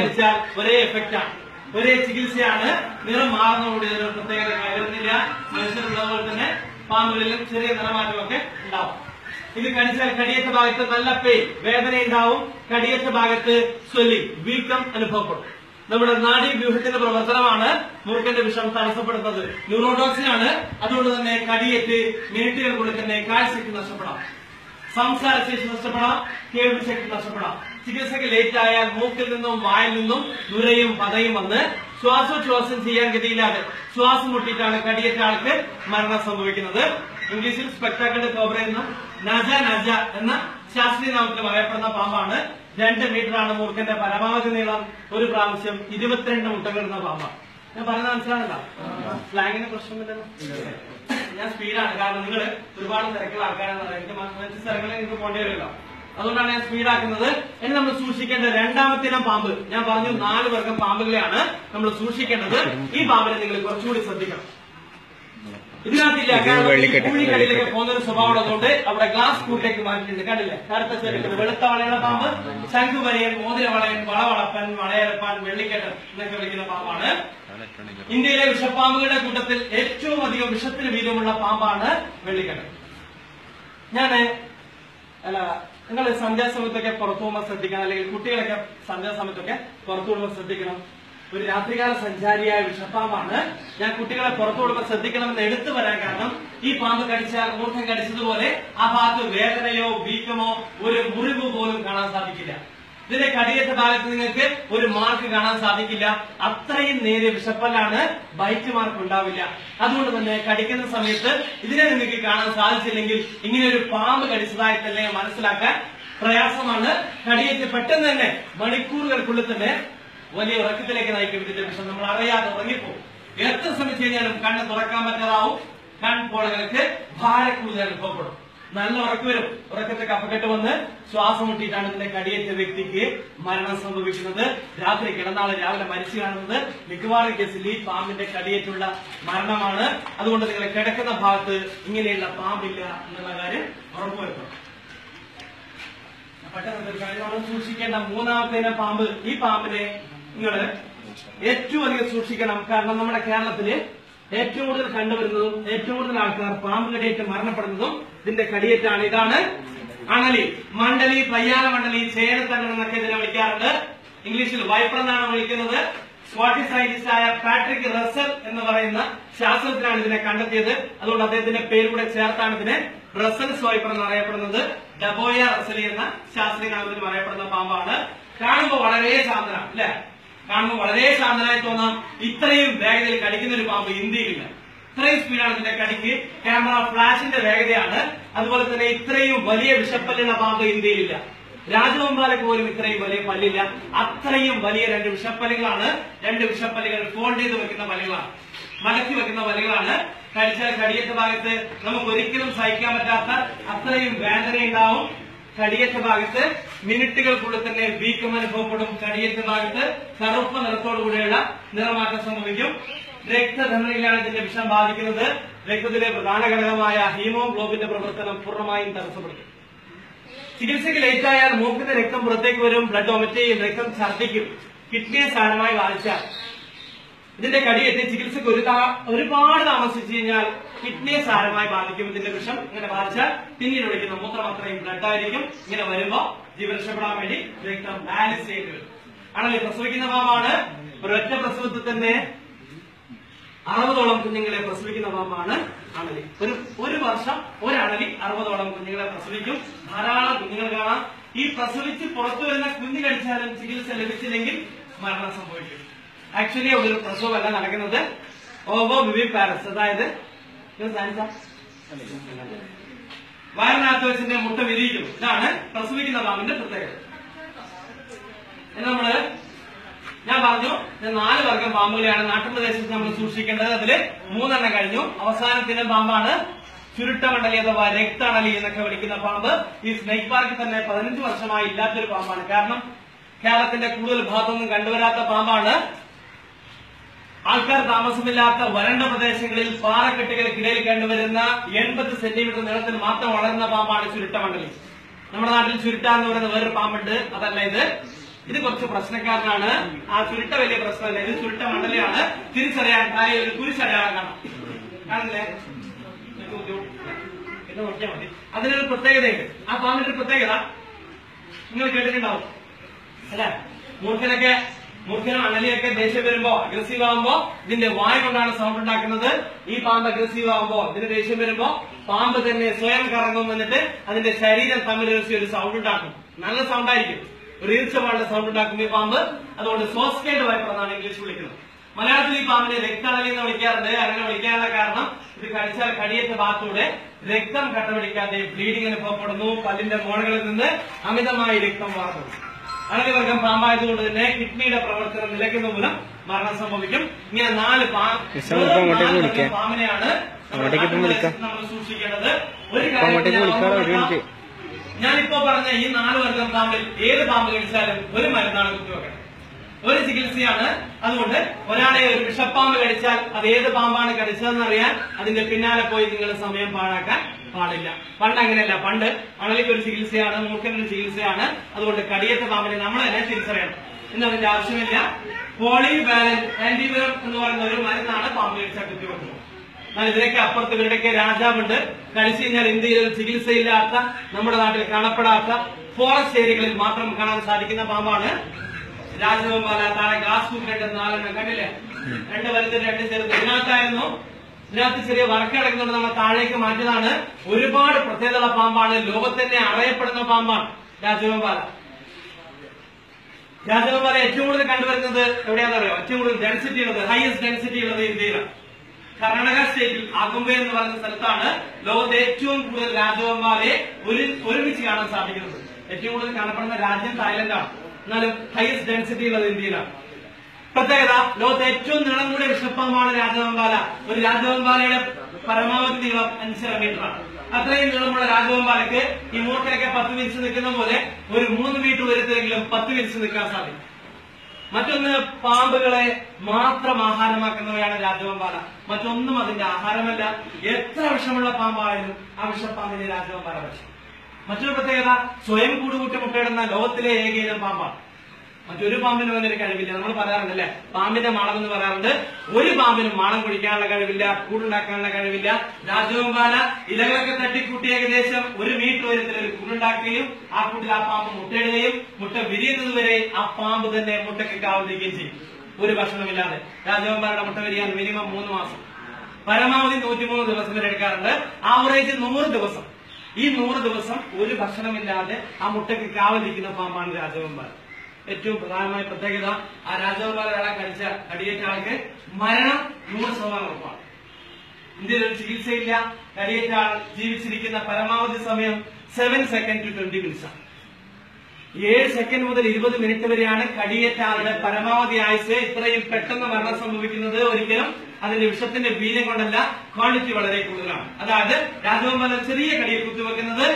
കടിച്ചാൽ ഒരേ ആണ്. ഒരേ ചികിത്സയാണ് നിറം മാറുന്നതോടെ ഇതിനൊരു പ്രത്യേകത കയറുന്നില്ല മനുഷ്യരുള്ള പോലെ തന്നെ പാമ്പുകളിലും ചെറിയ നിറമാറ്റമൊക്കെ ഉണ്ടാവും. ഇത് കടിച്ചാൽ കടിയേറ്റ ഭാഗത്ത് നല്ല പെയിൻ വേദന ഉണ്ടാവും. കടിയേറ്റ ഭാഗത്ത് സ്വലി വീക്കം അനുഭവപ്പെടും. നമ്മുടെ നാഡീവ്യൂഹത്തിന്റെ പ്രവർത്തനമാണ് മുറുക്കന്റെ വിഷം തടസ്സപ്പെടുന്നത് ന്യൂറോടോക്സിൻ ആണ്. അതുകൊണ്ട് തന്നെ കടിയേറ്റ് മിനിറ്റുകൾ മിനിറ്റുകൾക്കുള്ളിൽ തന്നെ കാഴ്ചയ്ക്ക് നഷ്ടപ്പെടാം. സംസാരശേഷി നഷ്ടപ്പെടാം. കേൾവി ശക്തി നഷ്ടപ്പെടാം. ചികിത്സയ്ക്ക് ലേറ്റ് ആയാൽ മൂക്കിൽ നിന്നും വായിൽ നിന്നും നുരയും പതയും വന്ന് ശ്വാസോച്ഛ്വാസം ചെയ്യാൻ ഗതിയില്ലാതെ ശ്വാസം മുട്ടിയിട്ടാണ് കടിയേറ്റ ആൾക്ക് മരണം സംഭവിക്കുന്നത്. ഇംഗ്ലീഷിൽ സ്പെക്ടാക്കിൾ കോബ്ര എന്നും നജ നജ എന്ന ശാസ്ത്രീയ നാമത്തിൽ പറയപ്പെടുന്ന പാമ്പാണ്. രണ്ട് ആണ് മൂർഖന്റെ പരമാവധി നീളം ഒരു പ്രാവശ്യം ഇരുപത്തിരണ്ട് മുട്ടകളിടുന്ന പാമ്പാണ് ഞാൻ പറഞ്ഞത് മനസ്സിലാണല്ലോ സ്ലാങ്ങിന് പ്രശ്നമില്ലല്ലോ. ഞാൻ സ്പീഡാണ് കാരണം നിങ്ങൾ ഒരുപാട് തിരക്കുള്ള ആൾക്കാരാണെന്ന് എനിക്ക് മറ്റു സ്ഥലങ്ങളിൽ നിങ്ങൾക്ക് പോകേണ്ടി വരുമല്ലോ. അതുകൊണ്ടാണ് ഞാൻ സ്പീഡാക്കുന്നത്. ഇനി നമ്മൾ സൂക്ഷിക്കേണ്ട രണ്ടാമത്തെ ഇനം പാമ്പ്. ഞാൻ പറഞ്ഞു നാല് വർഗം പാമ്പുകളെയാണ് നമ്മൾ സൂക്ഷിക്കേണ്ടത്. ഈ പാമ്പിനെ നിങ്ങൾ കുറച്ചുകൂടി ശ്രദ്ധിക്കണം. ഇതിനകത്തില്ല. കുഴിക്കടിയിലൊക്കെ പോകുന്ന ഒരു സ്വഭാവം ഉള്ളതുകൊണ്ട് അവിടെ ഗ്ലാസ് കൂട്ടിലേക്ക് മാറ്റിയിട്ടുണ്ട്. കണ്ടില്ലേ? കറുത്ത ചെറുക്കുന്നത് വെളുത്ത വളയുടെ പാമ്പ് ശംഖുവലയൻ മോതിരവളയൻ വളവളപ്പൻ വളയരപ്പാൻ വെള്ളിക്കെട്ടൻ എന്നൊക്കെ വിളിക്കുന്ന പാമ്പാണ്. ഇന്ത്യയിലെ വിഷപ്പാമ്പുകളുടെ കൂട്ടത്തിൽ ഏറ്റവും അധികം വിഷത്തിന് വീതമുള്ള പാമ്പാണ് വെള്ളിക്കെട്ടൻ. ഞാൻ അല്ല നിങ്ങൾ സന്ധ്യാസമയത്തൊക്കെ പുറത്തു പോകുമ്പോൾ ശ്രദ്ധിക്കണം. അല്ലെങ്കിൽ കുട്ടികളൊക്കെ സന്ധ്യാസമയത്തൊക്കെ പുറത്തു പോകുമ്പോൾ ശ്രദ്ധിക്കണം. ഒരു രാത്രികാല സഞ്ചാരിയായ വിഷപ്പാമ്പാണ്. ഞാൻ കുട്ടികളെ പുറത്തു വിടുമ്പോൾ ശ്രദ്ധിക്കണമെന്ന് എടുത്തു വരാൻ കാരണം ഈ പാമ്പ് കടിച്ചാൽ മൂർഖം കടിച്ചതുപോലെ ആ ഭാഗത്ത് വേദനയോ വീക്കമോ ഒരു മുറിവ് പോലും കാണാൻ സാധിക്കില്ല. ഇതിന്റെ കടിയേറ്റ ഭാഗത്ത് നിങ്ങൾക്ക് ഒരു മാർക്ക് കാണാൻ സാധിക്കില്ല. അത്രയും നേരെ വിഷപ്പല്ലാണ് ബൈറ്റ് മാർക്ക് ഉണ്ടാവില്ല. അതുകൊണ്ട് തന്നെ കടിക്കുന്ന സമയത്ത് ഇതിനെ നിങ്ങൾക്ക് കാണാൻ സാധിച്ചില്ലെങ്കിൽ ഇങ്ങനെ ഒരു പാമ്പ് കടിച്ചതായി തന്നെ മനസ്സിലാക്കാൻ പ്രയാസമാണ്. കടിയേറ്റ് പെട്ടെന്ന് തന്നെ മണിക്കൂറുകൾക്കുള്ളിൽ തന്നെ വലിയ ഉറക്കത്തിലേക്ക് നയിക്കും ഇതിന്റെ വിഷം. നമ്മൾ അറിയാതെ ഉറങ്ങിപ്പോകും എത്ര ശ്രമിച്ചു കഴിഞ്ഞാലും കണ്ണ് തുറക്കാൻ പറ്റാതാവും. കൺപോളകൾക്ക് ഭാരക്കൂടുതൽ അനുഭവപ്പെടും. നല്ല ഉറക്കം വരും. ഉറക്കത്തെ കഫക്കെട്ട് വന്ന് ശ്വാസം മുട്ടിയിട്ടാണ് ഇതിന്റെ കടിയേറ്റ വ്യക്തിക്ക് മരണം സംഭവിക്കുന്നത്. രാത്രി കിടന്നാളെ രാവിലെ മരിച്ചു കാണുന്നത് മിക്കവാറും കേസിൽ ഈ പാമ്പിന്റെ കടിയേറ്റുള്ള മരണമാണ്. അതുകൊണ്ട് നിങ്ങൾ കിടക്കുന്ന ഭാഗത്ത് ഇങ്ങനെയുള്ള പാമ്പില്ല എന്നുള്ള കാര്യം ഉറപ്പുവരുത്തണം പെട്ടെന്ന് സൂക്ഷിക്കേണ്ട മൂന്നാമത്തെ പാമ്പ്. ഈ പാമ്പിനെ നിങ്ങൾ ഏറ്റവും അധികം സൂക്ഷിക്കണം. കാരണം നമ്മുടെ കേരളത്തിൽ ഏറ്റവും കൂടുതൽ കണ്ടുവരുന്നതും ഏറ്റവും കൂടുതൽ ആൾക്കാർ പാമ്പ് കടിയേറ്റ് മരണപ്പെടുന്നതും ഇതിന്റെ കടിയേറ്റാണ്. ഇതാണ് അണലി. മണ്ഡലി പയ്യാല മണ്ഡലി ചേരത്തണ്ണൻ എന്നൊക്കെ ഇതിനെ വിളിക്കാറുണ്ട്. ഇംഗ്ലീഷിൽ വൈപ്പർ എന്നാണ് വിളിക്കുന്നത്. സ്കോട്ടിഷ് സയന്റിസ്റ്റ് ആയ പാട്രിക് റസൽ എന്ന് പറയുന്ന ശാസ്ത്രജ്ഞനാണ് ഇതിനെ കണ്ടെത്തിയത്. അതുകൊണ്ട് അദ്ദേഹത്തിന്റെ പേര് കൂടെ ചേർത്താണ് ഇതിനെ റസൽ സ്വൈപ്പർ എന്ന് അറിയപ്പെടുന്നത് ഡബോയ റസലി എന്ന ശാസ്ത്രീയ നാമത്തിൽ അറിയപ്പെടുന്ന പാമ്പാണ്. കാണുമ്പോൾ വളരെ ശാന്തനാണ് അല്ലെ? കാണുമ്പോൾ വളരെ ശാന്തനായി തോന്നാം. ഇത്രയും വേഗതയിൽ കടിക്കുന്ന ഒരു പാമ്പ് ഇന്ത്യയിലില്ല. ഇത്രയും സ്പീഡാണ് ഇതിന്റെ കടിക്ക് ക്യാമറ ഫ്ലാഷിന്റെ വേഗതയാണ്. അതുപോലെ തന്നെ ഇത്രയും വലിയ വിഷപ്പല്ലുള്ള പാമ്പ് ഇന്ത്യയിലില്ല. രാജവമ്പാലക്ക് പോലും ഇത്രയും വലിയ പല്ലില്ല. അത്രയും വലിയ രണ്ട് വിഷപ്പല്ലുകളാണ്. രണ്ട് വിഷപ്പല്ലുകൾ ഫോൾഡ് ചെയ്ത് വെക്കുന്ന പല്ലുകളാണ്. മടക്കി വെക്കുന്ന പല്ലുകളാണ്. കടിച്ചാൽ കടിയേറ്റ ഭാഗത്ത് നമുക്ക് ഒരിക്കലും സഹിക്കാൻ പറ്റാത്ത അത്രയും വേദന ഉണ്ടാവും കടിയേറ്റ ഭാഗത്ത് മിനിറ്റുകൾക്കുള്ളിൽ തന്നെ വീക്കം അനുഭവപ്പെടും കടിയേറ്റ ഭാഗത്ത് കറുപ്പ് നിറത്തോടുകൂടിയുള്ള നിറമാറ്റം സംഭവിക്കും. രക്തധമനിയിലാണ് ഇതിന്റെ വിഷം ബാധിക്കുന്നത് രക്തത്തിലെ പ്രധാന ഘടകമായ ഹീമോഗ്ലോബിന്റെ പ്രവർത്തനം പൂർണമായും തടസ്സപ്പെടുത്തും. ചികിത്സയ്ക്ക് ലേറ്റായാൽ മൂക്കിന്റെ രക്തം പുറത്തേക്ക് വരും ബ്ലഡ് ഒമറ്റയും രക്തം ഛർദ്ദിക്കും കിഡ്നിയെ സാരമായി ബാധിച്ചാൽ. ഇതിന്റെ കടിയേറ്റ് ചികിത്സക്ക് ഒരു ഒരുപാട് താമസിച്ചു കഴിഞ്ഞാൽ കിഡ്നിയെ സാരമായി ബാധിക്കും. ഇതിന്റെ വിഷം ഇങ്ങനെ ബാധിച്ചാൽ പിന്നീട് ഒഴിക്കുന്ന മൂത്രം അത്രയും ബ്ലഡ് ആയിരിക്കും. ഇങ്ങനെ വരുമ്പോ ജീവൻ രക്ഷപ്പെടാൻ വേണ്ടി രക്തം ബാലൻസ് ചെയ്ത് വരും. ആണല്ലേ? പ്രസവിക്കുന്ന പാമ്പാണ് ഒരൊറ്റ പ്രസവത്തിൽ തന്നെ അറുപതോളം കുഞ്ഞുങ്ങളെ പ്രസവിക്കുന്ന പാമ്പാണ് അണലി ഒരു ഒരു വർഷം ഒരണലി അറുപതോളം കുഞ്ഞുങ്ങളെ പ്രസവിക്കും. ധാരാളം കുഞ്ഞുങ്ങൾ കാണാം. ഈ പ്രസവിച്ച് പുറത്തു വരുന്ന കുഞ്ഞു കടിച്ചാലും ചികിത്സ ലഭിച്ചില്ലെങ്കിൽ മരണം സംഭവിക്കും. ആക്ച്വലി ഒരു പ്രസവമല്ല നടക്കുന്നത്. ഓവോ ബിബി പാരസ് അതായത്? വയറിനകത്ത് മുട്ട വിരിയിക്കും ഇതാണ് പ്രസവിക്കുന്ന പാമ്പിന്റെ പ്രത്യേകത. നമ്മൾ ഞാൻ പറഞ്ഞു നാല് വർഗം പാമ്പുകളെയാണ് നാട്ടുപ്രദേശത്ത് നമ്മൾ സൂക്ഷിക്കേണ്ടത്. അതിൽ മൂന്നെണ്ണം കഴിഞ്ഞു. അവസാനത്തിന്റെ പാമ്പാണ് ചുരുട്ടമണ്ഡലി അഥവാ രക്തമണലി എന്നൊക്കെ വിളിക്കുന്ന പാമ്പ്. ഈ സ്നേക് പാർക്കിൽ തന്നെ പതിനഞ്ച് വർഷമായി ഇല്ലാത്തൊരു പാമ്പാണ്. കാരണം കേരളത്തിന്റെ കൂടുതൽ ഭാഗത്തൊന്നും കണ്ടുവരാത്ത പാമ്പാണ് ആൾക്കാർ താമസമില്ലാത്ത വരണ്ട പ്രദേശങ്ങളിൽ പാറക്കെട്ടുകൾക്കിടയിൽ കണ്ടുവരുന്ന എൺപത് സെന്റിമീറ്റർ നീളത്തിൽ മാത്രം വളരുന്ന പാമ്പാണ് ചുരുട്ടമണ്ഡലി നമ്മുടെ നാട്ടിൽ ചുരുട്ട എന്ന് പറയുന്ന വേറൊരു പാമ്പുണ്ട്. അതല്ല ഇത്. ഇത് കുറച്ച് പ്രശ്നക്കാരനാണ്. ആ ചുരുട്ട വലിയ പ്രശ്നമല്ല. ഇത് ചുരുട്ട മണ്ഡലിയാണ്. തിരിച്ചറിയാൻ ഒരു കുരിശടയാളം കാണാം. കാണില്ലേ. ഇത് നോക്കിയാൽ മതി. അതിനൊരു പ്രത്യേകതയുണ്ട്. ആ പാമ്പിന്റെ ഒരു പ്രത്യേകത. നിങ്ങൾ കേട്ടിട്ടുണ്ടാവും. അല്ലെ? മൂർഖനൊക്കെ മൂർഖനും അണലിയൊക്കെ ദേഷ്യം വരുമ്പോ അഗ്രസീവ് ആകുമ്പോ ഇതിന്റെ വായ കൊണ്ടാണ് സൗണ്ട് ഉണ്ടാക്കുന്നത്. ഈ പാമ്പ് അഗ്രസീവ് ആകുമ്പോ ഇതിന് ദേഷ്യം വരുമ്പോ പാമ്പ് തന്നെ സ്വയം കറങ്ങും എന്നിട്ട് അതിന്റെ ശരീരം തമ്മിൽ ഒരു സൗണ്ട് ഉണ്ടാക്കും. നല്ല സൗണ്ട് ആയിരിക്കും. ഒരു സൗണ്ട് ഉണ്ടാക്കും ഈ പാമ്പ്. അതുകൊണ്ട് സോസ്കേഡ് വൈപ്പർ എന്നാണ് ഇംഗ്ലീഷ് വിളിക്കുന്നത്. മലയാളത്തിൽ ഈ പാമ്പിനെ രക്തണലി എന്ന് വിളിക്കാറുണ്ട്. അങ്ങനെ വിളിക്കാനുള്ള കാരണം ഇത് കടിച്ചാൽ കടിയേറ്റ ഭാഗത്തൂടെ രക്തം കട്ടപിടിക്കാതെ ബ്ലീഡിംഗ് അനുഭവപ്പെടുന്നു. പല്ലിന്റെ മോണകളിൽ നിന്ന് അമിതമായി രക്തം വാർന്നു അണലിവർഗം പാമ്പായതുകൊണ്ട് തന്നെ കിഡ്നിയുടെ പ്രവർത്തനം നിലയ്ക്കുന്ന മൂലം മരണം സംഭവിക്കും. ഇങ്ങനെ നാല്. പാമ്പിനെയാണ്. നമ്മൾ സൂക്ഷിക്കേണ്ടത്. ഒരു കാര്യം ഞാനിപ്പോ പറഞ്ഞ ഈ നാല് വർഗം പാമ്പിൽ ഏത് പാമ്പ് കഴിച്ചാലും ഒരു മരുന്നാണ് കുത്തിവെക്കണം ഒരു ചികിത്സയാണ്. അതുകൊണ്ട് ഒരാളെ ഒരു വിഷപ്പാമ്പ് കടിച്ചാൽ അത് ഏത് പാമ്പാണ് കടിച്ചതെന്ന് അറിയാൻ അതിന്റെ പിന്നാലെ പോയി നിങ്ങൾ സമയം പാഴാക്കാൻ പാടില്ല പണ്ട് അങ്ങനെയല്ല. പണ്ട് മണലിക്ക് ഒരു ചികിത്സയാണ് മൂക്കനൊരു ചികിത്സയാണ്. അതുകൊണ്ട് കടിയേറ്റ പാമ്പിനെ നമ്മൾ തന്നെ തിരിച്ചറിയണം എന്നതിന്റെ ആവശ്യമില്ല. പോളി വാലന്റ് ആന്റിവൈറം എന്ന് പറയുന്ന ഒരു മരുന്നാണ് പാമ്പ് കടിച്ചാൽ കുത്തിവെക്കുന്നത് എന്നാൽ ഇതിനൊക്കെ അപ്പുറത്ത് ഇവരുടെയൊക്കെ രാജാവുണ്ട്. കഴിച്ചു കഴിഞ്ഞാൽ ഇന്ത്യയിൽ ചികിത്സയില്ലാത്ത നമ്മുടെ നാട്ടിൽ കാണപ്പെടാത്ത ഫോറസ്റ്റ് ഏരിയകളിൽ മാത്രം കാണാൻ സാധിക്കുന്ന പാമ്പാണ് രാജവമ്പാല താഴെ ഗ്ലാസ് കുക്കിട്ട് നാലെണ്ണം. കണ്ടില്ലേ? രണ്ട് വലുത് രണ്ട് ചെറുത്. ഇതിനകത്തായിരുന്നു ഇതിനകത്ത് ചെറിയ വർക്ക് കിടക്കുന്നുണ്ട്. നമ്മൾ താഴേക്ക് മാറ്റിയതാണ്. ഒരുപാട് പ്രത്യേകതയുള്ള പാമ്പാണ്. ലോകത്തന്നെ അറിയപ്പെടുന്ന പാമ്പാണ്. രാജഗോപാല. രാജഗോപാല ഏറ്റവും കൂടുതൽ കണ്ടുവരുന്നത് എവിടെയാണെന്നറിയോ ഏറ്റവും കൂടുതൽ ഡെൻസിറ്റി ഉള്ളത് ഹയസ്റ്റ് ഡെൻസിറ്റി ഉള്ളത് ഇന്ത്യയിലാണ്. കർണാടക സ്റ്റേറ്റിൽ ആകുംബെ എന്ന് പറയുന്ന സ്ഥലത്താണ് ലോകത്തെ ഏറ്റവും കൂടുതൽ രാജവമ്പാലയെ ഒരു ഒരുമിച്ച് കാണാൻ സാധിക്കുന്നത്. ഏറ്റവും കൂടുതൽ കാണപ്പെടുന്ന രാജ്യം തായ്ലൻഡാണ്. എന്നാലും ഹയസ്റ്റ് ഡെൻസിറ്റി ഉള്ളത് ഇന്ത്യയിലാണ്. ലോകത്തെ ഏറ്റവും നീളം കൂടിയ വിഷപ്പാമ്പാണ് രാജവമ്പാല. ഒരു രാജവമ്പാലയുടെ പരമാവധി നീളം അഞ്ചര മീറ്ററാണ് അത്രയും നീളമുള്ള രാജവമ്പാലയ്ക്ക് ഈ മൂട്ടയൊക്കെ പത്ത് മിനിറ്റ് നിൽക്കുന്ന പോലെ ഒരു മൂന്ന് മീറ്റർ ഉയരത്തിലെങ്കിലും പത്ത് മിനിറ്റ് നിൽക്കാൻ സാധിക്കും. മറ്റൊന്ന് പാമ്പുകളെ മാത്രം ആഹാരമാക്കുന്നവയാണ് രാജവമ്പാല. മറ്റൊന്നും അതിന്റെ ആഹാരമല്ല. എത്ര വിഷമുള്ള പാമ്പായാലും ആ വിഷപ്പാമ്പിന്റെ രാജവമ്പാല വിഷം മറ്റൊരു പ്രത്യേകത സ്വയം കൂടുകൂട്ടി മുട്ടയിടുന്ന ലോകത്തിലെ ഏകയിലും പാമ്പാണ്. മറ്റൊരു പാമ്പിനും അങ്ങനെ കഴിവില്ല. നമ്മൾ പറയാറുണ്ടല്ലേ പാമ്പിന്റെ മാളം എന്ന് പറയാറുണ്ട്. ഒരു പാമ്പിനും മാളം കുടിക്കാനുള്ള കഴിവില്ല കൂടുണ്ടാക്കാനുള്ള കഴിവില്ല. രാജഗോപാല ഇലകളൊക്കെ തട്ടിക്കൂട്ടി ഏകദേശം ഒരു മീറ്റർ ഉയരത്തിൽ ഒരു കൂടുണ്ടാക്കുകയും ആ കൂട്ടിൽ ആ പാമ്പ് മുട്ടയിടുകയും മുട്ട വിരിയുന്നത് വരെ ആ പാമ്പ് തന്നെ മുട്ടയ്ക്ക് കാവുകയും ചെയ്യും. ഒരു ഭക്ഷണമില്ലാതെ. രാജഗോപാലയുടെ മുട്ട വിരിയാൻ മിനിമം മൂന്ന് മാസം. പരമാവധി നൂറ്റിമൂന്ന് ദിവസം വരെ എടുക്കാറുണ്ട്. ആവറേജ് നൂറ് ദിവസം. ഈ നൂറ് ദിവസം ഒരു ഭക്ഷണമില്ലാതെ ആ മുട്ടയ്ക്ക് കാവലിരിക്കുന്ന പാമ്പാണ് രാജവമ്പാല ഏറ്റവും പ്രധാനമായ പ്രത്യേകത ആ രാജകുമാരൻ ഒരാളെ കടിച്ച കടിയേറ്റ ആൾക്ക് മരണം നൂറ് ശതമാനം ഉറപ്പാണ്. ഇന്ത്യയിൽ ഒരു ചികിത്സയില്ല. കടിയേറ്റ ആൾ ജീവിച്ചിരിക്കുന്ന പരമാവധി സമയം seven second to twenty minutes ആണ്. ഏഴ് സെക്കൻഡ് മുതൽ ഇരുപത് മിനിറ്റ് വരെയാണ് കടിയേറ്റ ആളുടെ പരമാവധി ആയുസ് ഇത്രയും പെട്ടെന്ന് മരണം സംഭവിക്കുന്നത് ഒരിക്കലും അതിന്റെ വിഷത്തിന്റെ വീര്യം കൊണ്ടല്ല ക്വാണ്ടിറ്റി വളരെ കൂടുതലാണ്. അതായത് രാജഗോപാലൻ ചെറിയ കടിയിൽ കുത്തിവെക്കുന്നത്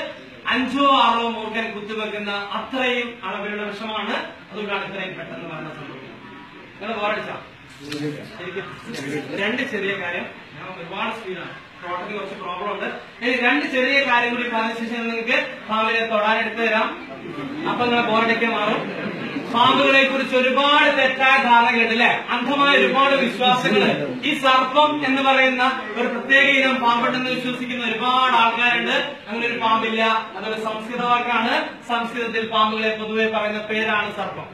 അഞ്ചോ ആറോ മൂർഖൻ കുത്തിവെക്കുന്ന അത്രയും അളവിലുള്ള വിഷമാണ് അതുകൊണ്ടാണ് ഇത്രയും പെട്ടെന്ന് മരണം സംഭവിക്കുന്നത് നിങ്ങൾ ശരിക്കും രണ്ട് ചെറിയ കാര്യം. ഞാൻ ഒരുപാട് സ്പീഡാണ് ടോട്ടലി കുറച്ച് പ്രോബ്ലം ഉണ്ട്. ഇനി രണ്ട് ചെറിയ കാര്യം കൂടി പറഞ്ഞ ശേഷം നിങ്ങൾക്ക് പാമ്പിനെ തൊടാനെടുത്ത് തരാം. അപ്പൊ നിങ്ങളെ ബോർഡൊക്കെ മാറും. പാമ്പുകളെ കുറിച്ച് ഒരുപാട് തെറ്റായ ധാരണകളുണ്ട് അല്ലെ? അന്ധമായ ഒരുപാട് വിശ്വാസങ്ങൾ. ഈ സർപ്പം എന്ന് പറയുന്ന ഒരു പ്രത്യേക ഇനം പാമ്പുണ്ടെന്ന് വിശ്വസിക്കുന്ന ഒരുപാട് ആൾക്കാരുണ്ട്. അങ്ങനെ ഒരു പാമ്പില്ല. അതൊരു സംസ്കൃത വാക്കാണ്. സംസ്കൃതത്തിൽ പാമ്പുകളെ പൊതുവെ പറയുന്ന പേരാണ് സർപ്പം.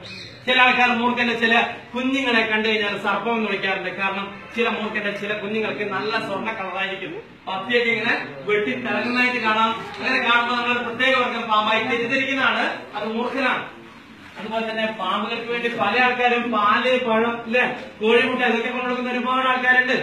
ചില ആൾക്കാർ മൂർഖന്റെ ചില കുഞ്ഞുങ്ങളെ കണ്ടു കഴിഞ്ഞാൽ സർപ്പം എന്ന് വിളിക്കാറുണ്ട്. കാരണം ചില മൂർഖന്റെ ചില കുഞ്ഞുങ്ങൾക്ക് നല്ല സ്വർണ കളറായിരിക്കും. പത്തിയൊക്കെ ഇങ്ങനെ വെട്ടി തിളങ്ങുന്നതായിട്ട് കാണാം. അങ്ങനെ കാണുമ്പോൾ നമ്മൾ പ്രത്യേക വർഗം പാമ്പായി തെറ്റിദ്ധരിക്കുന്നതാണ്. അത് മൂർഖനാണ്. അതുപോലെ തന്നെ പാമ്പുകൾക്ക് വേണ്ടി പല ആൾക്കാരും പാൽ പഴം ഇല്ലേ കോഴിമുട്ട ഇതൊക്കെ കൊണ്ടുകൊടുക്കുന്ന ഒരുപാട് ആൾക്കാരുണ്ട്.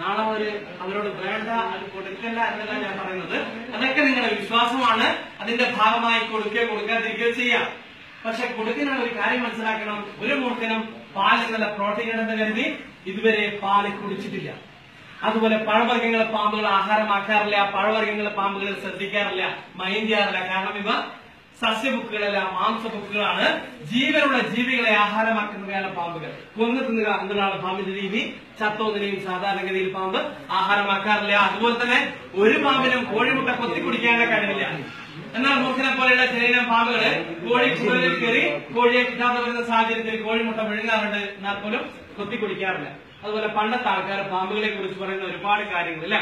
നാളെ മുതൽ അവരോട് വേണ്ട അത് കൊടുക്കല്ല എന്നല്ല ഞാൻ പറയുന്നത്. അതൊക്കെ നിങ്ങളുടെ വിശ്വാസമാണ്. അതിന്റെ ഭാഗമായി കൊടുക്കുക കൊടുക്കാതിരിക്കുക ചെയ്യാം. പക്ഷെ കൊടുക്കുന്ന ഒരു കാര്യം മനസ്സിലാക്കണം. ഒരു മൂർഖനും പാലിൽ നല്ല പ്രോട്ടീൻ ഉണ്ടെന്ന് കരുതി ഇതുവരെ പാൽ കുടിച്ചിട്ടില്ല. അതുപോലെ പഴവർഗങ്ങളെ പാമ്പുകൾ ആഹാരമാക്കാറില്ല പഴവർഗങ്ങളെ പാമ്പുകൾ ശ്രദ്ധിക്കാറില്ല മൈൻഡ് ചെയ്യാറില്ല. കാരണം ഇവ സസ്യബുക്കുകളല്ല മാംസബുക്കുകളാണ്. ജീവനുള്ള ജീവികളെ ആഹാരമാക്കുന്നവയാണ് പാമ്പുകൾ. കൊന്നു തിന്നുക എന്നതാണ് പാമ്പിന്റെ രീതി. ചത്തോന്നിനെയും സാധാരണഗതിയിൽ പാമ്പ് ആഹാരമാക്കാറില്ല. അതുപോലെ തന്നെ ഒരു പാമ്പിനും കോഴിമുട്ട കൊത്തി കുടിക്കാനുള്ള കഴിവില്ല. എന്നാൽ മൂർഖനെ പോലെയുള്ള ചെറിയ പാമ്പുകൾ കോഴി കൂടുതലിൽ കയറി കോഴിയെ കിട്ടാതെ വരുന്ന സാഹചര്യത്തിൽ കോഴിമുട്ട വിഴുങ്ങാറുണ്ട് എന്നാൽ പോലും കൊത്തി കുടിക്കാറില്ല. അതുപോലെ പണ്ടത്തെ ആൾക്കാർ പാമ്പുകളെ കുറിച്ച് പറയുന്ന ഒരുപാട് കാര്യങ്ങൾ അല്ലെ?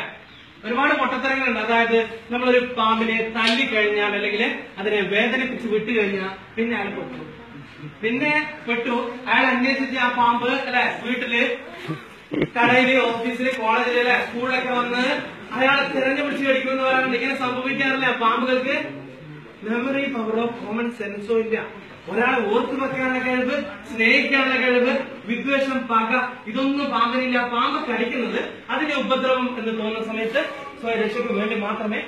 ഒരുപാട് പൊട്ടത്തരങ്ങളുണ്ട്. അതായത് നമ്മളൊരു പാമ്പിനെ തല്ലി കഴിഞ്ഞാൽ അല്ലെങ്കിൽ അതിനെ വേദനിപ്പിച്ച് വിട്ടു കഴിഞ്ഞാൽ പിന്നെ അയാൾ പൊട്ടു. പിന്നെ പെട്ടു. അയാൾ അന്വേഷിച്ച് ആ പാമ്പ് അല്ലെ വീട്ടിൽ കടയിൽ ഓഫീസിൽ കോളേജിലെ സ്കൂളിലൊക്കെ വന്ന് അയാളെ തിരഞ്ഞു പിടിച്ച് കടിക്കുമെന്ന് പറയാറുണ്ട് ഇങ്ങനെ സംഭവിക്കാറില്ല? പാമ്പുകൾക്ക് മെമ്മറി പവറോ കോമൺ സെൻസോ ഇല്ല. ഒരാളെ ഓർത്തു വെക്കാനുള്ള കഴിവ് സ്നേഹിക്കാനുള്ള കഴിവ് വിദ്വേഷം പക ഇതൊന്നും പാമ്പിനില്ല. പാമ്പ് കടിക്കുന്നത് അതിന്റെ ഉപദ്രവം എന്ന് തോന്നുന്ന സമയത്ത് സ്വയം രക്ഷയ്ക്ക് വേണ്ടി മാത്രമേ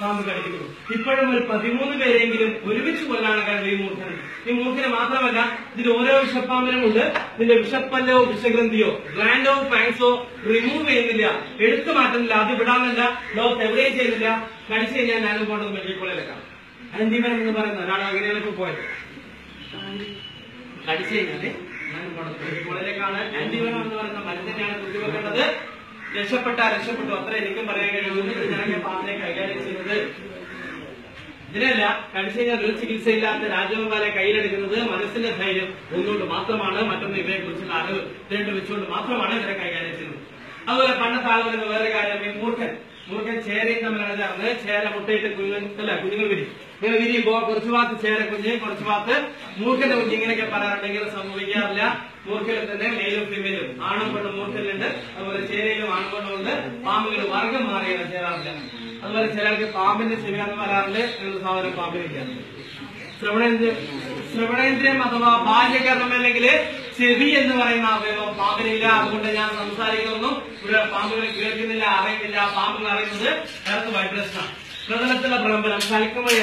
പാമ്പ് കടിക്കുന്നു ഇപ്പോഴും ഒരു പതിമൂന്ന് പേരെങ്കിലും ഒരുമിച്ച് കൊല്ലാണ് കഴിവ് ഈ മൂർഖന് ഈ മൂർഖന് മാത്രമല്ല ഇതിന്റെ ഓരോ വിഷപ്പാമ്പിനും ഉണ്ട്. ഇതിന്റെ വിഷപ്പല്ലോ വിഷഗ്രന്ഥിയോ ഗ്ലാൻഡോ ഫാങ്സോ റിമൂവ് ചെയ്യുന്നില്ല. എടുത്തു മാറ്റുന്നില്ല. അത് വിടാമല്ല ലോകത്ത് എവിടെയും ചെയ്യുന്നില്ല. കടിച്ചു കഴിഞ്ഞാൽ ഞാനും പോകേണ്ടത് മെഡിക്കൽ കോളേജിലേക്കാണ് ആന്റിബനം എന്ന് പറയുന്ന ഒരാൾ അങ്ങനെയാണ് പോയത്. കടിച്ചു കഴിഞ്ഞാൽ ഞാനും പോകേണ്ടത് മെഡിക്കൽ കോളേജിലേക്കാണ് ആന്റിബനം എന്ന് പറയുന്ന മരുന്നിനെയാണ് കുത്തിവെക്കേണ്ടത്? രക്ഷപ്പെട്ട രക്ഷപ്പെട്ടു. അത്ര എനിക്കും പറയാൻ കഴിയുള്ളൂ ഞാനൊക്കെ പാമ്പിനെ കൈകാര്യം ചെയ്യുന്നത് ഇതിനല്ല. കടിച്ചു ഒരു ചികിത്സയില്ലാത്ത രാജഗോപാലെ കയ്യിലെടുക്കുന്നത് മനസ്സിന്റെ ധൈര്യം ഒന്നുകൊണ്ട് മാത്രമാണ്. മറ്റൊന്ന് ഇവയെ കുറിച്ചുള്ള അറിവ് രണ്ടു വെച്ചുകൊണ്ട് മാത്രമാണ് ഇവരെ കൈകാര്യം ചെയ്യുന്നത്. അതുപോലെ പണ്ടത്തെ ആളുകൾ വേറെ കാര്യം. ഈ മൂർഖൻ. മൂർഖൻ ചേരയും തമ്മിലാണ് ചേർന്ന് ചേര മുട്ടയിട്ട് കുഞ്ഞുങ്ങൾ കുഞ്ഞുങ്ങൾ വിരി. ഇങ്ങനെ വിരിയുമ്പോ കുറച്ചു ഭാഗത്ത് ചേര കുഞ്ഞ് കുറച്ചു ഭാഗത്ത് മൂർഖന്റെ കുഞ്ഞ് ഇങ്ങനെയൊക്കെ പറയാറുണ്ടെങ്കിൽ സംഭവിക്കാറില്ല. മൂർഖയിൽ തന്നെ മെയിലും ഫീമെയിലും ആണും പെണ്ണും മൂർഖലുണ്ട് അതുപോലെ ഉണ്ട് പാമ്പുകൾ വർഗം മാറിയാണ് ചേരാറില്ല. അതുപോലെ ചിലർക്ക് പാമ്പിന്റെ ചെവിയാന്ന് വരാറില്ല എന്നുള്ള സാധനം പാമ്പിനൊക്കെയാണ് ശ്രവണേന്ദ്രിയം ശ്രവണേന്ദ്രിയം അഥവാ ബാഹ്യകരണം അല്ലെങ്കിൽ ചെവി എന്ന് പറയുന്ന അവയവം പാമ്പിനില്ല. അതുകൊണ്ട് ഞാൻ സംസാരിക്കുന്നു. ഇവിടെ പാമ്പുകൾ കേൾക്കുന്നില്ല അറിയുന്നില്ല. പാമ്പുകൾ അറിയുന്നത് എർത്ത് വൈബ്രേഷനാണ് പ്രതലത്തിലുള്ള പ്രകമ്പനം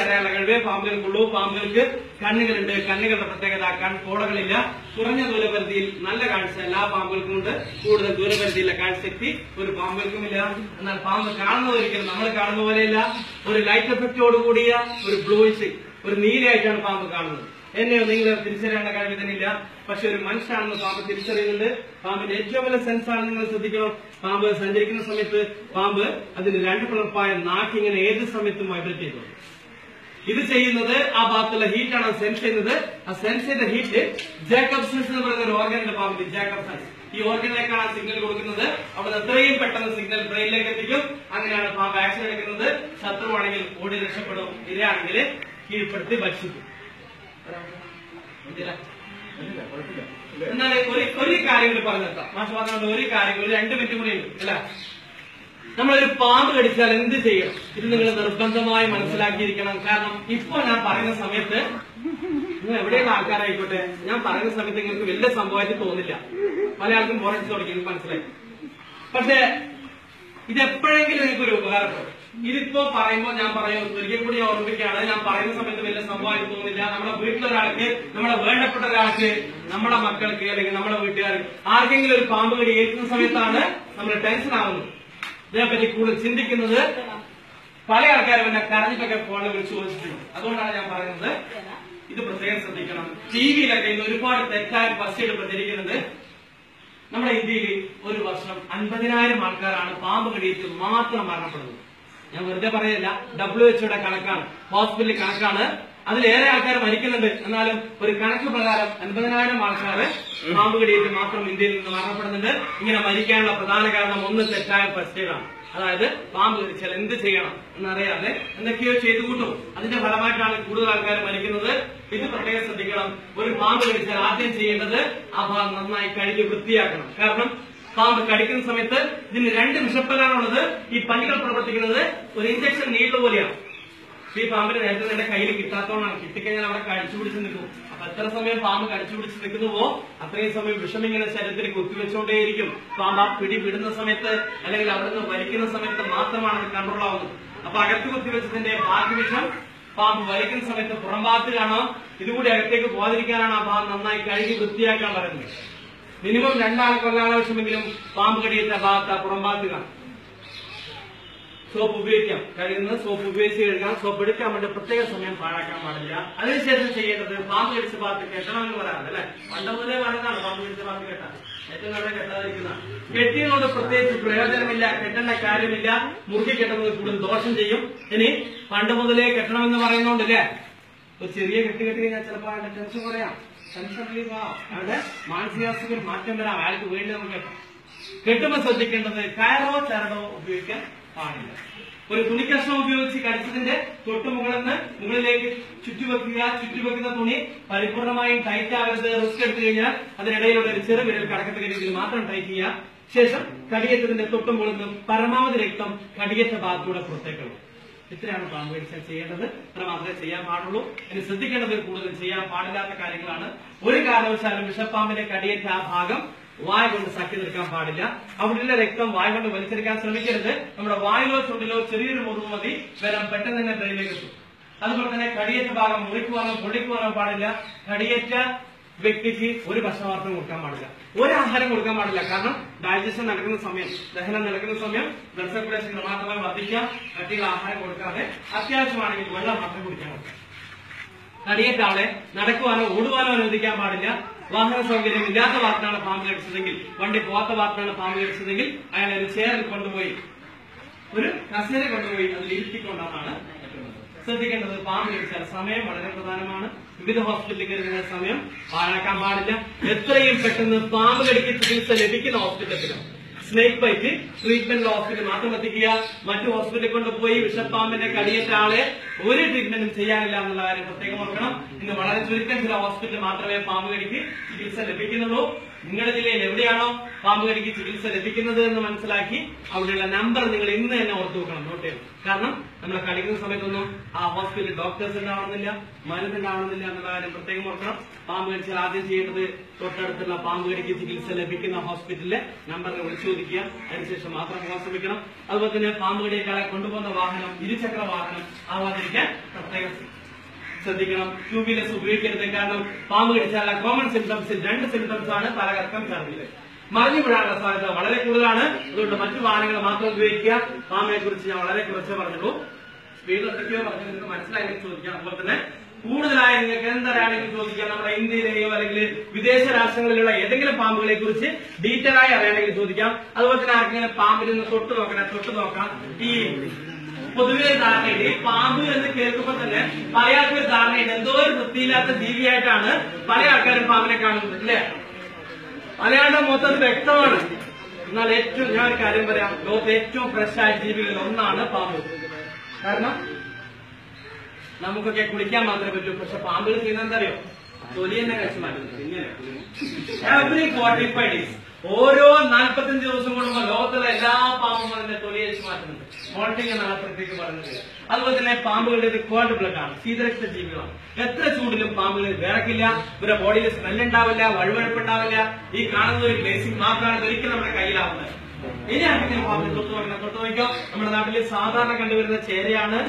അറിയാനുള്ള കഴിവേ പാമ്പുകൾക്കുള്ളൂ പാമ്പുകൾക്ക് കണ്ണുകളുണ്ട്. കണ്ണുകളുടെ പ്രത്യേകത കൺപോടകളില്ല കുറഞ്ഞ ദൂരപരിധിയിൽ നല്ല കാഴ്ച എല്ലാ പാമ്പുകൾക്കും ഉണ്ട്. കൂടുതൽ ദൂരപരിധിയിലെ കാഴ്ചശക്തി ഒരു പാമ്പുകൾക്കും ഇല്ല എന്നാൽ പാമ്പ് കാണുന്നത് ഒരിക്കലും നമ്മൾ കാണുന്ന പോലെയല്ല. ഒരു ലൈറ്റ് എഫക്റ്റോട് കൂടിയ ഒരു ബ്ലൂയിഷ് ഒരു നീലയായിട്ടാണ് പാമ്പ് കാണുന്നത്. എന്നെയോ നിങ്ങൾ തിരിച്ചറിയേണ്ട കഴിവ് ഇതിനില്ല. പക്ഷെ ഒരു മനുഷ്യനാണെന്ന് പാമ്പ് തിരിച്ചറിയുന്നുണ്ട്. പാമ്പിന്റെ ഏറ്റവും വലിയ സെൻസ് ആണ് നിങ്ങൾ ശ്രദ്ധിക്കണം. പാമ്പ് സഞ്ചരിക്കുന്ന സമയത്ത് പാമ്പ് അതിന് രണ്ട് പിളർപ്പായ നാക്ക് ഇങ്ങനെ ഏത് സമയത്തും വൈബ്രേറ്റ് ചെയ്തു ഇത് ചെയ്യുന്നത് ആ ഭാഗത്തുള്ള ഹീറ്റാണ് സെൻസ് ചെയ്യുന്നത്. ആ സെൻസ് ചെയ്ത ഹീറ്റ് ജേക്കബ് സെൻസ് എന്ന് പറയുന്ന ഒരു ഓർഗനിന്റെ പാമ്പിന്റെ ജേക്കബ് സെൻസ് ഈ ഓർഗനിലേക്കാണ് സിഗ്നൽ കൊടുക്കുന്നത്. അവിടെ എത്രയും പെട്ടെന്ന് സിഗ്നൽ ബ്രെയിനിലേക്ക് എത്തിക്കും. അങ്ങനെയാണ് പാമ്പ് ആക്ഷൻ എടുക്കുന്നത്. ശത്രുവാണെങ്കിൽ ഓടി രക്ഷപ്പെടും. ഇരയാണെങ്കിൽ കീഴ്പ്പെടുത്തി ഭക്ഷിക്കും. എന്നാൽ ഒരു ഒരു കാര്യം കൂടി പറഞ്ഞു നിർത്താം മാഷ് പറഞ്ഞുകൊണ്ട് ഒരു കാര്യം ഒരു രണ്ട് മിനിറ്റ് കൂടി ഉണ്ട് അല്ല? നമ്മളൊരു പാമ്പ് കടിച്ചാൽ എന്ത് ചെയ്യണം? ഇത് നിങ്ങൾ നിർബന്ധമായി മനസ്സിലാക്കിയിരിക്കണം. കാരണം ഇപ്പൊ ഞാൻ പറയുന്ന സമയത്ത് നിങ്ങൾ എവിടെയുള്ള ആൾക്കാരായിക്കോട്ടെ ഞാൻ പറയുന്ന സമയത്ത് നിങ്ങൾക്ക് വലിയ സംഭവമായിട്ട് തോന്നില്ല. പല ആൾക്കും പോറടിച്ച് തുടങ്ങി മനസ്സിലായി. പക്ഷേ ഇതെപ്പോഴെങ്കിലും എനിക്കൊരു ഉപകാരപ്പെടും ഇതിപ്പോ പറയുമ്പോ ഞാൻ പറയും ഒരിക്കൽ കൂടി ഓർമ്മിക്കുകയാണ് ഞാൻ പറയുന്ന സമയത്ത് വലിയ സംഭവമായിട്ട് തോന്നുന്നില്ല നമ്മുടെ വീട്ടിലൊരാൾക്ക് നമ്മുടെ വേണ്ടപ്പെട്ട ഒരാൾക്ക് നമ്മുടെ മക്കൾക്ക് അല്ലെങ്കിൽ നമ്മുടെ വീട്ടുകാർക്ക് ആർക്കെങ്കിലും ഒരു പാമ്പ് കടി ഏൽക്കുന്ന സമയത്താണ് നമ്മൾ ടെൻഷൻ ആവുന്നത് ഇതിനെപ്പറ്റി കൂടുതൽ ചിന്തിക്കുന്നത് പല ആൾക്കാരും എന്നെ കരഞ്ഞിട്ടൊക്കെ ഫോണിൽ വിളിച്ച് ചോദിച്ചിട്ടുണ്ട്. അതുകൊണ്ടാണ് ഞാൻ പറയുന്നത്. ഇത് പ്രത്യേകം ശ്രദ്ധിക്കണം. ടി വിയിലൊക്കെ ഇന്ന് ഒരുപാട് തെറ്റായ പശ്ചിട്ട് പ്രചരിക്കുന്നത് നമ്മുടെ ഇന്ത്യയിൽ ഒരു വർഷം അൻപതിനായിരം ആൾക്കാരാണ് പാമ്പ് കടിയേറ്റ് മാത്രം മരണപ്പെടുന്നത്. ഞാൻ വെറുതെ പറയല്ല. ഡബ്ല്യു എച്ച്ഒയുടെ കണക്കാണ്. ഹോസ്പിറ്റലിൽ കണക്കാണ്. അതിലേറെ ആൾക്കാർ മരിക്കുന്നുണ്ട്. എന്നാലും ഒരു കണക്ക് പ്രകാരം അൻപതിനായിരം ആൾക്കാർ പാമ്പ് കടിയേറ്റ് മാത്രം ഇന്ത്യയിൽ നിന്ന് മരണപ്പെടുന്നുണ്ട്. ഇങ്ങനെ മരിക്കാനുള്ള പ്രധാന കാരണം ഒന്ന് തെറ്റായ ഫസ്റ്റുകളാണ് അതായത് പാമ്പ് കടിച്ചാൽ എന്ത് ചെയ്യണം എന്നറിയാതെ എന്തൊക്കെയോ ചെയ്തു കൂട്ടും. അതിന്റെ ഫലമായിട്ടാണ് കൂടുതൽ ആൾക്കാർ മരിക്കുന്നത്. ഇത് പ്രത്യേകം ശ്രദ്ധിക്കണം. ഒരു പാമ്പ് കടിച്ചാൽ ആദ്യം ചെയ്യേണ്ടത് ആ ഭാഗം നന്നായി കഴുകി വൃത്തിയാക്കണം. കാരണം പാമ്പ് കടിക്കുന്ന സമയത്ത് ഇതിന് രണ്ട് വിഷപ്പലാണുള്ളത് ഈ പല്ലുകൾ പ്രവർത്തിക്കുന്നത് ഒരു ഇഞ്ചക്ഷൻ നീട്ട പോലെയാണ്. ഈ പാമ്പിന് നേരത്തെ നിന്റെ കയ്യിൽ കിട്ടാത്തോണ്ടാണ്. കിട്ടിക്കഴിഞ്ഞാൽ അവിടെ കടിച്ചു പിടിച്ച് നിൽക്കും. അപ്പൊ എത്ര സമയം പാമ്പ് കടിച്ചു പിടിച്ച് നിൽക്കുന്നുവോ അത്രയും സമയം വിഷം ഇങ്ങനെ ശരീരത്തിൽ കുത്തിവെച്ചുകൊണ്ടേയിരിക്കും പാമ്പ് ആ പിടി വിടുന്ന സമയത്ത് അല്ലെങ്കിൽ അവിടുന്ന് വലിക്കുന്ന സമയത്ത് മാത്രമാണ് അത് കൺട്രോൾ ആവുന്നത് അപ്പൊ അകത്ത് കുത്തിവെച്ചതിന്റെ ബാക്കി വിഷം പാമ്പ് വലിക്കുന്ന സമയത്ത് പുറം ഭാഗത്ത് ഇതുകൂടി അകത്തേക്ക് പോകാതിരിക്കാനാണ് ആ പാമ്പ് നന്നായി കഴുകി വൃത്തിയാക്കാൻ പറയുന്നത്. മിനിമം രണ്ടാൾ കൊല്ലാനാവശ്യമെങ്കിലും പാമ്പ് കടിയേറ്റ ഭാഗത്ത് അപ്പുറം പുറം ഭാഗത്ത് കാണാം. സോപ്പ് ഉപയോഗിക്കാം. കഴിയുന്ന സോപ്പ് ഉപയോഗിച്ച് കഴുകാം. സോപ്പ് എടുക്കാൻ വേണ്ടി പ്രത്യേക സമയം പാഴാക്കാൻ പാടില്ല. അതിനുശേഷം ചെയ്യേണ്ടത് പാമ്പ് കടിച്ച ഭാഗത്ത് കെട്ടണം എന്ന് പറയാറുണ്ട് അല്ലെ? പണ്ട് മുതലേ പറയുന്നതാണ് പാമ്പ് കടിച്ച ഭാഗത്ത് കെട്ടാൻ. ഏറ്റവും നല്ല കെട്ടാതിരിക്കുന്ന കെട്ടിയതുകൊണ്ട് പ്രത്യേകിച്ച് പ്രയോജനമില്ല കെട്ടേണ്ട കാര്യമില്ല. മുറുക്കി കെട്ടുന്നത് കൂടുതൽ ദോഷം ചെയ്യും. ഇനി പണ്ട് മുതലേ കെട്ടണമെന്ന് പറയുന്നോണ്ടല്ലേ ഒരു ചെറിയ കെട്ട് കെട്ടി കഴിഞ്ഞാൽ ചിലപ്പോൾ ടെൻഷൻ കുറയാം. അയാളുടെ മാനസികാവസ്ഥയിൽ മാറ്റം വരാം അയാൾക്ക് വീണ്ടും നമുക്ക് കെട്ടാം കെട്ടുമ്പോൾ ശ്രദ്ധിക്കേണ്ടത് കയറോ ചരടോ ഉപയോഗിക്കാൻ പാടില്ല. ഒരു തുണി കഷ്ണം ഉപയോഗിച്ച് കടിച്ചതിന്റെ തൊട്ട് നിന്ന് മുകളിലേക്ക് ചുറ്റുവെക്കുക ചുറ്റുവെക്കുന്ന തുണി പരിപൂർണമായും ടൈറ്റ് ആകരുത് റിസ്ക് എടുത്തു കഴിഞ്ഞാൽ അതിനിടയിലുള്ള ഒരു ചെറു വിരൽ കടക്കത്തക്ക രീതിയിൽ മാത്രം ടൈറ്റ് ചെയ്യുക. ശേഷം കടിയേറ്റതിന്റെ തൊട്ടുമുകളിൽ നിന്ന് പരമാവധി രക്തം കടിയേറ്റ ഭാഗത്തൂടെ പുറത്തേക്കുള്ളൂ ഇത്രയാണ് പാമ്പുകൾ ചെയ്യേണ്ടത്. ഇത്ര മാത്രമേ ചെയ്യാൻ പാടുള്ളൂ. ഇനി ശ്രദ്ധിക്കേണ്ടത് കൂടുതൽ ചെയ്യാൻ പാടില്ലാത്ത കാര്യങ്ങളാണ്. ഒരു കാരണവശാലും വിഷപ്പാമ്പിന്റെ കടിയേറ്റ ആ ഭാഗം വായ കൊണ്ട് സഖ്യ നിൽക്കാൻ പാടില്ല. അവിടെയുള്ള രക്തം വായ കൊണ്ട് വലിച്ചെടുക്കാൻ ശ്രമിക്കരുത്. നമ്മുടെ വായിലോ ചുണ്ടിലോ ചെറിയൊരു മുറിവ് മതി. വരാൻ പെട്ടെന്ന് തന്നെ ബ്രെയിനിലേക്ക് എത്തും. അതുപോലെ തന്നെ കടിയേറ്റ ഭാഗം മുറിക്കുവാനോ പൊള്ളിക്കുവാനോ പാടില്ല. കടിയേറ്റ വ്യക്തിക്ക് ഒരു ഭക്ഷണവാർത്തം കൊടുക്കാൻ പാടില്ല. ഒരു ആഹാരം കൊടുക്കാൻ പാടില്ല. കാരണം ഡൈജഷൻ നടക്കുന്ന സമയം ദഹനം നടക്കുന്ന സമയം ബ്ലഡ് സർക്കുലേഷൻ ക്രമാതമായി വർദ്ധിക്കുക കട്ടികൾ ആഹാരം കൊടുക്കാതെ അത്യാവശ്യമാണെങ്കിൽ വെള്ളം മാത്രം കുടിക്കാൻ കൊടുക്കാം തടിയേറ്റ ആളെ നടക്കുവാനോ ഓടുവാനോ അനുവദിക്കാൻ പാടില്ല. വാഹന സൗകര്യം ഇല്ലാത്ത ഭാഗത്താണ് പാമ്പ് കടിച്ചതെങ്കിൽ വണ്ടി പോകാത്ത ഭാഗത്താണ് പാമ്പ് കടിച്ചതെങ്കിൽ അയാൾ ഒരു ചെയറിൽ കൊണ്ടുപോയി ഒരു കസേര കൊണ്ടുപോയി അതിൽ ഇരുത്തിക്കൊണ്ടാണ്. ശ്രദ്ധിക്കേണ്ടത്. പാമ്പ് കടിച്ചാൽ സമയം വളരെ പ്രധാനമാണ്. വിവിധ ഹോസ്പിറ്റലിൽ കയറുന്ന സമയം പാഴാക്കാൻ പാടില്ല. എത്രയും പെട്ടെന്ന് പാമ്പ് കടിക്ക് ചികിത്സ ലഭിക്കുന്ന ഹോസ്പിറ്റലിലും. സ്നേക്ക് ബൈറ്റ് ട്രീറ്റ്മെന്റ് ഹോസ്പിറ്റൽ മാത്രം എത്തിക്കുക. മറ്റു ഹോസ്പിറ്റലിൽ കൊണ്ടുപോയി വിഷപ്പാമ്പിന്റെ കടിയേറ്റ ആളെ ഒരു ട്രീറ്റ്മെന്റും ചെയ്യാനില്ല എന്നുള്ള കാര്യം പ്രത്യേകം ഓർക്കണം. ഇന്ന് വളരെ ചുരുക്കം ചില ഹോസ്പിറ്റലിൽ മാത്രമേ പാമ്പ് കടിക്ക് ചികിത്സ ലഭിക്കുന്നുള്ളൂ. നിങ്ങളുടെ ജില്ലയിൽ എവിടെയാണോ പാമ്പ് കടിക്ക് ചികിത്സ ലഭിക്കുന്നത് എന്ന് മനസ്സിലാക്കി അവിടെയുള്ള നമ്പർ നിങ്ങൾ ഇന്ന് തന്നെ ഓർത്തു വെക്കണം. നോട്ട് ചെയ്യണം കാരണം നമ്മളെ കളിക്കുന്ന സമയത്തൊന്നും ആ ഹോസ്പിറ്റലിൽ ഡോക്ടേഴ്സ് ഉണ്ടാവണമെന്നില്ല മരുന്ന് ഉണ്ടാവണമെന്നില്ല എന്നുള്ള കാര്യം പ്രത്യേകം ഓർക്കണം. പാമ്പ് കടിച്ചാൽ ആദ്യം ചെയ്യേണ്ടത് തൊട്ടടുത്തുള്ള പാമ്പ് കടിക്ക് ചികിത്സ ലഭിക്കുന്ന ഹോസ്പിറ്റലിലെ നമ്പറിൽ വിളിച്ചു ചോദിക്കുക അതിനുശേഷം മാത്രം പോകാൻ ശ്രമിക്കണം. അതുപോലെ തന്നെ പാമ്പ് കടിയേക്കാളെ കൊണ്ടുപോകുന്ന വാഹനം ഇരുചക്ര വാഹനം ആവാതിരിക്കാൻ പ്രത്യേകം ശ്രദ്ധിക്കണം. ടൂ വീലേഴ്സ് ഉപയോഗിക്കരുത്. കാരണം പാമ്പ് കടിച്ചാൽ കോമൺ സിംറ്റംസിൽ രണ്ട് സിംറ്റംസ് ആണ് പലകർക്കം ഛർദിൽ മറിഞ്ഞു വീഴാനുള്ള സാധ്യത വളരെ കൂടുതലാണ്. അതുകൊണ്ട് മറ്റു വാഹനങ്ങൾ മാത്രം ഉപയോഗിക്കുക. പാമ്പിനെ കുറിച്ച് ഞാൻ വളരെ കുറച്ച് പറഞ്ഞുള്ളൂ. സ്പീഡ് എന്തൊക്കെയോ പറഞ്ഞു നിങ്ങൾക്ക് മനസ്സിലായി ചോദിക്കാം. അതുപോലെ തന്നെ കൂടുതലായി നിങ്ങൾക്ക് എന്തറിയാണെങ്കിൽ ചോദിക്കാം. നമ്മുടെ ഇന്ത്യയിലെയോ അല്ലെങ്കിൽ വിദേശ രാഷ്ട്രങ്ങളിലുള്ള ഏതെങ്കിലും പാമ്പുകളെ കുറിച്ച് ഡീറ്റെയിൽ ആയി അറിയാണെങ്കിൽ ചോദിക്കാം. അതുപോലെ തന്നെ ആർക്കെങ്കിലും പാമ്പിൽ നിന്ന് തൊട്ട് നോക്കണേ തൊട്ട് നോക്കാം. ഈ പൊതുവെ ധാരണയിൽ പാമ്പ് എന്ന് കേൾക്കുമ്പോൾ തന്നെ പല ആൾക്കാർ ധാരണയുണ്ട് എന്തോ ഒരു വൃത്തിയില്ലാത്ത ജീവിയായിട്ടാണ് പല ആൾക്കാരും പാമ്പിനെ കാണുന്നത് അല്ലേ? മലയാളം മൊത്തം വ്യക്തമാണ്. എന്നാൽ ഏറ്റവും ഞാൻ ഒരു കാര്യം പറയാം. ലോകത്തെ ഏറ്റവും ഫ്രഷ് ആയ ജീവികളിൽ ഒന്നാണ് പാമ്പ്. കാരണം നമുക്കൊക്കെ കുളിക്കാൻ മാത്രമേ പറ്റൂ. പക്ഷെ പാമ്പുകൾ ചെയ്യുന്ന എന്താ അറിയോ തൊലി തന്നെ കഴിച്ചു മാറ്റുന്നു എവറി ഫോർട്ടി ഓരോ നാൽപ്പത്തഞ്ച് ദിവസം കൂടുമ്പോൾ ലോകത്തിലെ എല്ലാ പാമ്പും അതിന്റെ തൊലി കഴിച്ചു മാറ്റുന്നുണ്ട്. മോൾട്ടിംഗ് എന്നാണ് പറയുന്നത് അതുപോലെ തന്നെ പാമ്പുകളുടെ ക്വാർട്ടർ ബ്ലഡ് ആണ്. ശീതരക്ത ജീവികളാണ്. എത്ര ചൂടിലും പാമ്പുകൾ വിറക്കില്ല. ഇവരുടെ ബോഡിയിൽ സ്മെൽ ഉണ്ടാവില്ല വഴുവഴുപ്പ് ഉണ്ടാവില്ല. ഈ കാണുന്ന ഒരു ഗ്ലേസിംഗ് മാത്രമാണ് ഒരിക്കലും നമ്മുടെ കയ്യിലാവുന്നത്. ഇനി അങ്ങനെ പാമ്പിനെ തൊട്ട് നോക്കണം തൊട്ട് നോക്കിയോ നമ്മുടെ നാട്ടിൽ സാധാരണ കണ്ടുവരുന്ന ചേരയാണ്.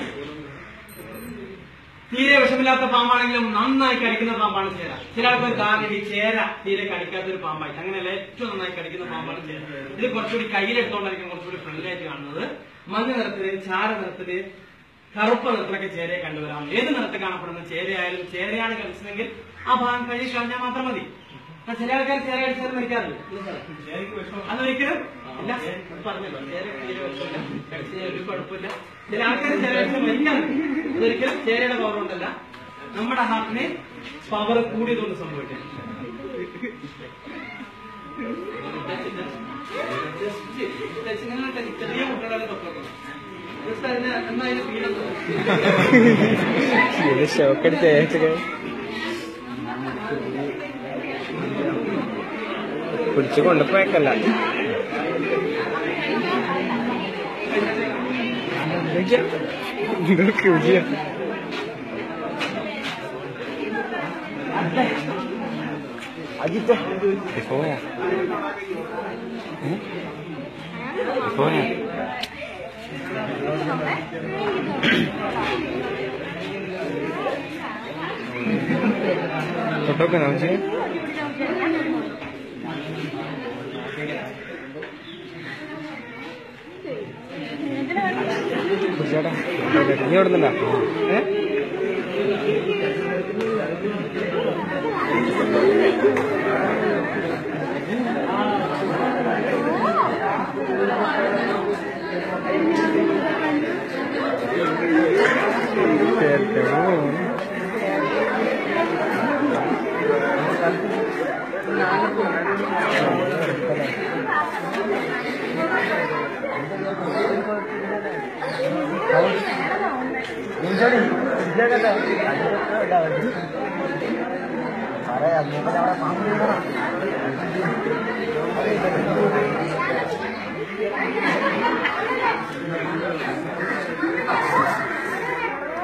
തീരെ വിഷമില്ലാത്ത പാമ്പാണെങ്കിലും നന്നായി കടിക്കുന്ന പാമ്പാണ് ചേര. ചില ആൾക്കാർ കാരണം ഈ ചേര തീരെ കടിക്കാത്ത ഒരു പാമ്പായിട്ട് അങ്ങനെയല്ല ഏറ്റവും നന്നായി കടിക്കുന്ന പാമ്പാണ് ചേര. ഇത് കുറച്ചുകൂടി കയ്യിലെടുത്തോണ്ടായിരിക്കും കുറച്ചുകൂടി ഫ്രണ്ട്ലി ആയിട്ട് കാണുന്നത്. മഞ്ഞ നിറത്തിൽ ചാര നിറത്തിൽ കറുപ്പ് നിറത്തിലൊക്കെ ചേരയെ കണ്ടുവരാം. ഏത് നിറത്തിൽ കാണപ്പെടുന്ന ചേരയായാലും ചേരയാണ് കളിച്ചതെങ്കിൽ ആ ഭാഗം കഴിച്ചു കളഞ്ഞാൽ മാത്രം മതി. ചില ആൾക്കാർ ചേര അടിച്ചാൽ മരിക്കാറുണ്ട് അത് ഒരിക്കലും ഇല്ല. പറഞ്ഞല്ലോ ഒരു കുഴപ്പമില്ല. ചില ആൾക്കാർ ചേര കടിച്ചാൽ മരിക്കാറുണ്ട് അതൊരിക്കലും ചേരയുടെ പവർ കൊണ്ടല്ല. നമ്മുടെ ഹാർട്ടിന് പവർ കൂടിയതുകൊണ്ട് സംഭവിക്കാം. ചെറിയ കുട്ടികളെ തൊക്കെ എന്നാ അതിന് എന്നായാലും വീടുന്നത് ഇത് ഷോക്കടിച്ച് പിടിച്ചു കൊണ്ടുപോയേക്കല്ല ഇതൊക്കെ വിജയ. പോയാ? പോയാ? തൊട്ടൊക്കെ നമുക്ക് എന്തിനാ ചേട്ടാ നീ എവിടുന്നില്ല? ഏ?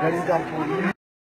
Dari kampung